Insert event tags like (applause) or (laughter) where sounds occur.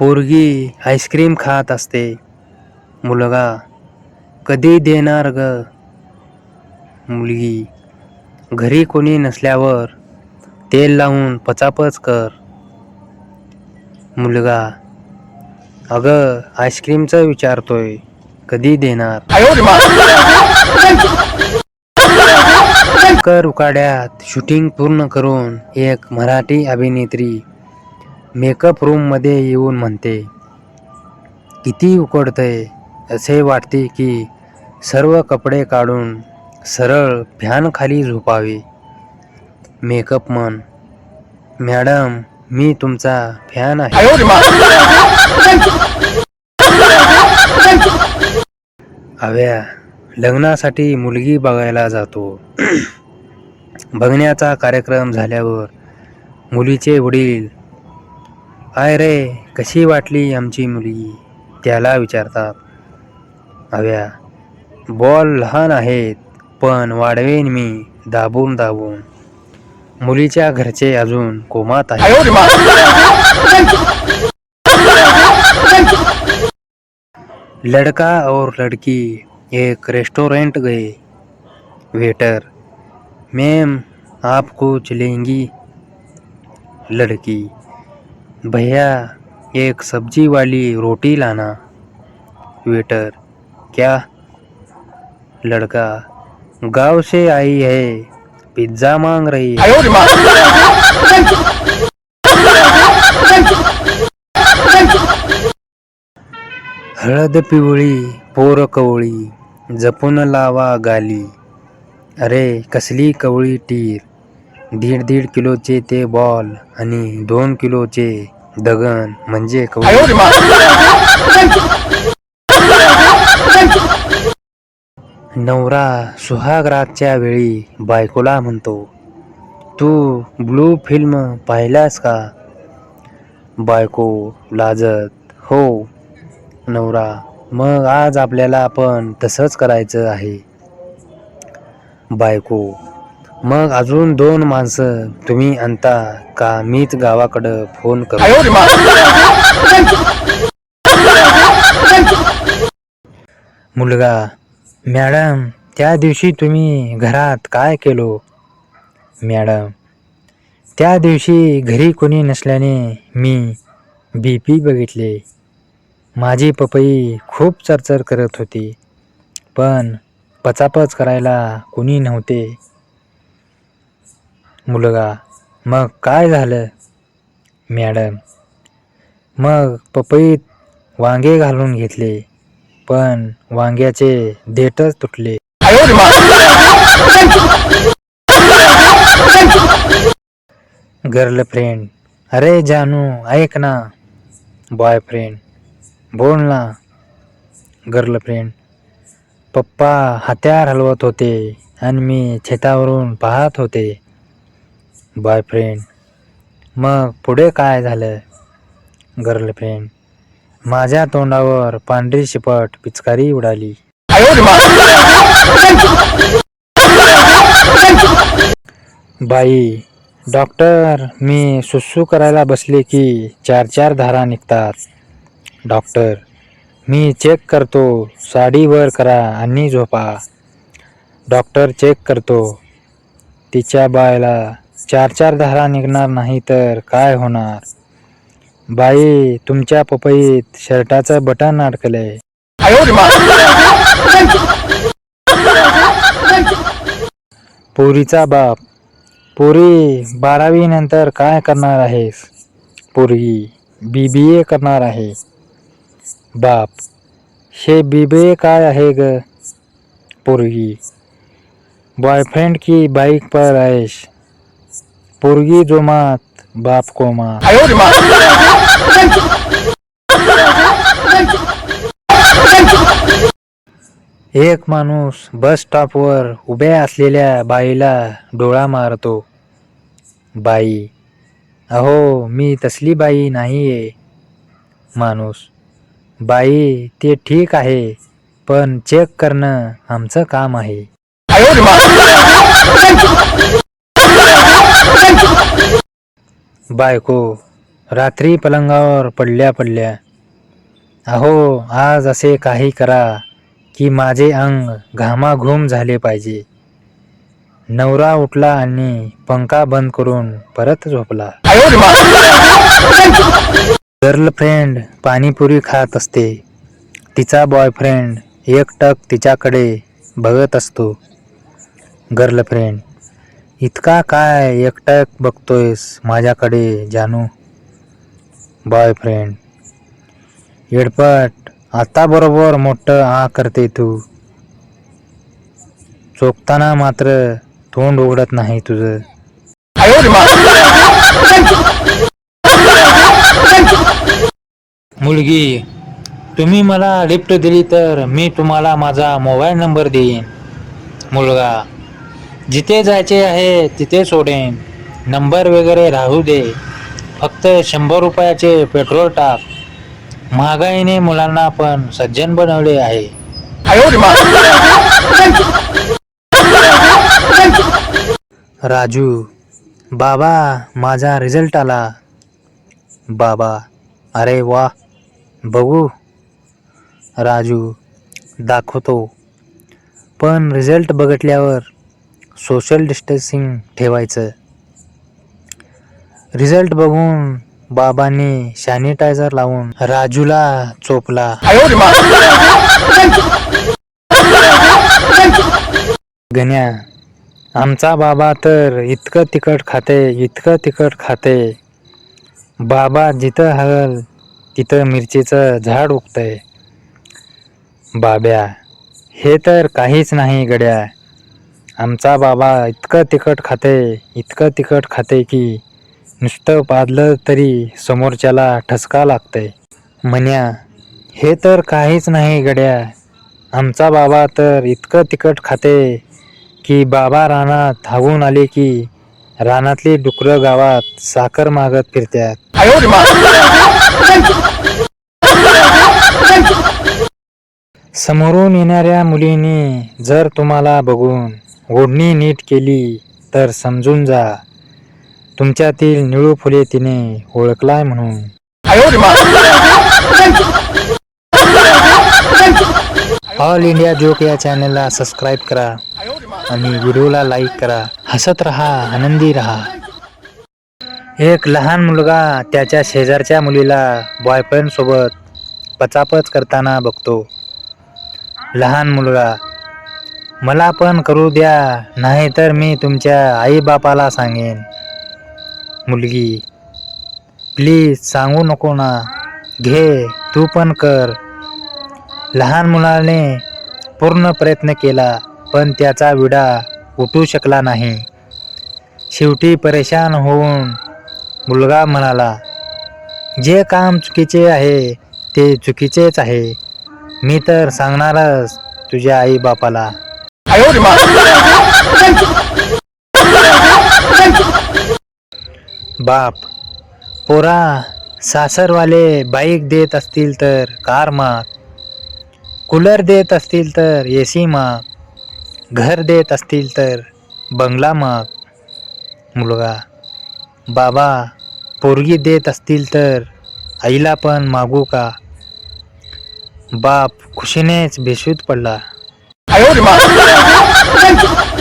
पोरगी आईस्क्रीम खात असते. मुलगा कधी देणार ग? मुलगी घरी कोणी नसल्यावर तेल लावून पचापच कर. मुलगा अगं आईस्क्रीमचं विचारतोय कधी देणार? कर उकाड्यात शूटिंग पूर्ण करून एक मराठी अभिनेत्री मेकअप रूममध्ये येऊन म्हणते किती उकडतंय असे वाटते की सर्व कपडे काढून सरळ फॅन खाली झोपावे. मेकअप मन मॅडम मी तुमचा फॅन आहे. अव्या लग्नासाठी मुलगी बघायला जातो. (clears throat) बघण्याचा कार्यक्रम झाल्यावर मुलीचे वडील काय रे कशी वाटली आमची मुलगी त्याला विचारतात. अव्या बॉल लहान आहेत पण वाढवेन मी दाबून दाबून. मुलीच्या घरचे अजून कोमात आहे लड़का और लड़की एक रेस्टोरेंट गए. वेटर मैम आप कुछ लेंगी? लड़की भैया एक सब्जी वाली रोटी लाना। वेटर क्या? लड़का गांव से आई है पिज्ज़ा मांग रही है। हळद पिवळी पोर कवळी जपून लावा गाली। अरे कसली कवळी टीर। दीड दीड किलोचे ते बॉल आणि दोन किलोचे दगन म्हणजे नवरा सुहागरातच्या वेळी बायकोला म्हणतो तू ब्लू फिल्म पाहिलास का? बायको लाजत हो. नवरा मग आज आपल्याला पण तसंच करायचं आहे. बायको मग अजून दोन माणसं तुम्ही आणता का? मीच गावाकडं फोन करू. मुलगा मॅडम त्या दिवशी तुम्ही घरात काय केलो? मॅडम त्या दिवशी घरी कोणी नसल्याने मी बी पी बघितले. माझी पपई खूप चरचर करत होती पण पचापच करायला कोणी नव्हते. मुलगा. मग काय झालं? मॅडम. मग पपईत वांगे घालून घेतले पण वांग्याचे देठच तुटले. गर्लफ्रेंड अरे जानू ऐक ना. बॉयफ्रेंड बोल ना. गर्लफ्रेंड पप्पा हत्यार हलवत होते आणि मी छेतावरून पाहत होते. बॉयफ्रेंड मग पुढे काय झालं गर्लफ्रेंड माझ्या तोंडावर पांढरी शिपट पिचकारी उडाली. बाई डॉक्टर मी सुसू करायला बसले की चार चार धारा निघतात. डॉक्टर मी चेक करतो साडीवर करा आणि झोपा. डॉक्टर चेक करतो. तिच्या बायला चार चार धारा निघणार नाही तर काय होणार? बाई तुमच्या पपईत शर्टाचं बटन अडकलंय. पोरीचा बाप. पोरी बारावी नंतर काय करणार आहेस? पोरगी बी बी ए करणार आहे. बाप. हे बी बी ए काय आहे ग? पोरगी. बॉयफ्रेंड की बाइक पर ऐश पोरगी जोमात बाप कोमा एक माणूस बस स्टॉपवर उभ्या असलेल्या बाईला डोळा मारतो. बाई अहो मी तसली बाई नाहीये. माणूस बाई ते ठीक आहे पण चेक करणं आमचं काम आहे. (laughs) बायको रात्री पलंगावर पडल्या पडल्या अहो आज असे काही करा की माझे अंग घामाघूम झाले पाहिजे. नवरा उठला आणि पंखा बंद करून परत झोपला. गर्लफ्रेंड पाणीपुरी खात असते. तिचा बॉयफ्रेंड एकटक तिच्याकडे बघत असतो. गर्लफ्रेंड इतका काय एकटक बघतोयस माझ्याकडे जानू? बॉयफ्रेंड येडपट आता बरोबर मोठं आ करते तू. चोखताना मात्र तोंड उघडत नाही तुझं. मुलगी तुम्ही मला लिफ्ट दिली तर मी तुम्हाला माझा मोबाईल नंबर देईन. मुलगा जिथे जायचे आहे तिथे सोडेन. नंबर वगैरे राहू दे. फक्त शंभर रुपयाचे पेट्रोल टाक. महागाईने मुलांना पण सज्जन बनवले आहे. राजू बाबा माझा रिझल्ट आला. बाबा अरे वा. बघू. राजू दाखवतो. पण रिझल्ट बघितल्यावर सोशल डिस्टन्सिंग ठेवायचं. रिझल्ट बघून बाबांनी सॅनिटायझर लावून राजूला चोपला. गण्या आमचा बाबा तर इतकं तिखट खाते इतकं तिखट खाते. बाबा जिथं हल तिथं मिरचीचं झाड उगतंय. बाब्या हे तर काहीच नाही गड्या. आमचा बाबा इतकं तिखट खाते इतकं तिखट खाते की नुसतं पाजलं तरी समोरच्याला ठसका लागतंय. म्हण्या हे तर काहीच नाही गड्या. आमचा बाबा तर इतकं तिखट खाते की बाबा रानात धावून आले की रानातली डुकरं गावात साखर मागत फिरत्यात. समोरून येणाऱ्या मुलीने जर तुम्हाला बघून ओढणी नीट केली तर समजून जा. तुमच्यातील निळू फुले तिने ओळखलाय म्हणून. ऑल इंडिया जोक या चॅनलला सबस्क्राईब करा आणि व्हिडिओला लाईक करा. हसत रहा आनंदी रहा. एक लहान मुलगा त्याच्या शेजारच्या मुलीला बॉयफ्रेंड सोबत पचापच करताना बघतो. लहान मुलगा मला पण करू द्या नाहीतर मी तुमच्या आईबापाला सांगेन. मुलगी प्लीज सांगू नको ना. घे तू पण कर. लहान मुलाने पूर्ण प्रयत्न केला पण त्याचा विडा उठू शकला नाही. शेवटी परेशान होऊन मुलगा म्हणाला जे काम चुकीचे आहे ते चुकीचेच आहे. मी तर सांगणारच तुझ्या आईबापाला. बाप पोरा सासरवाले बाईक देत असतील तर कार माग कूलर देत असतील तर ए सी माग घर देत असतील तर बंगला माग. मुलगा बाबा पोरगी देत असतील तर आईला पण मागू का? बाप खुशीनेच भेसूत पडला. 哎呦我的妈！(laughs)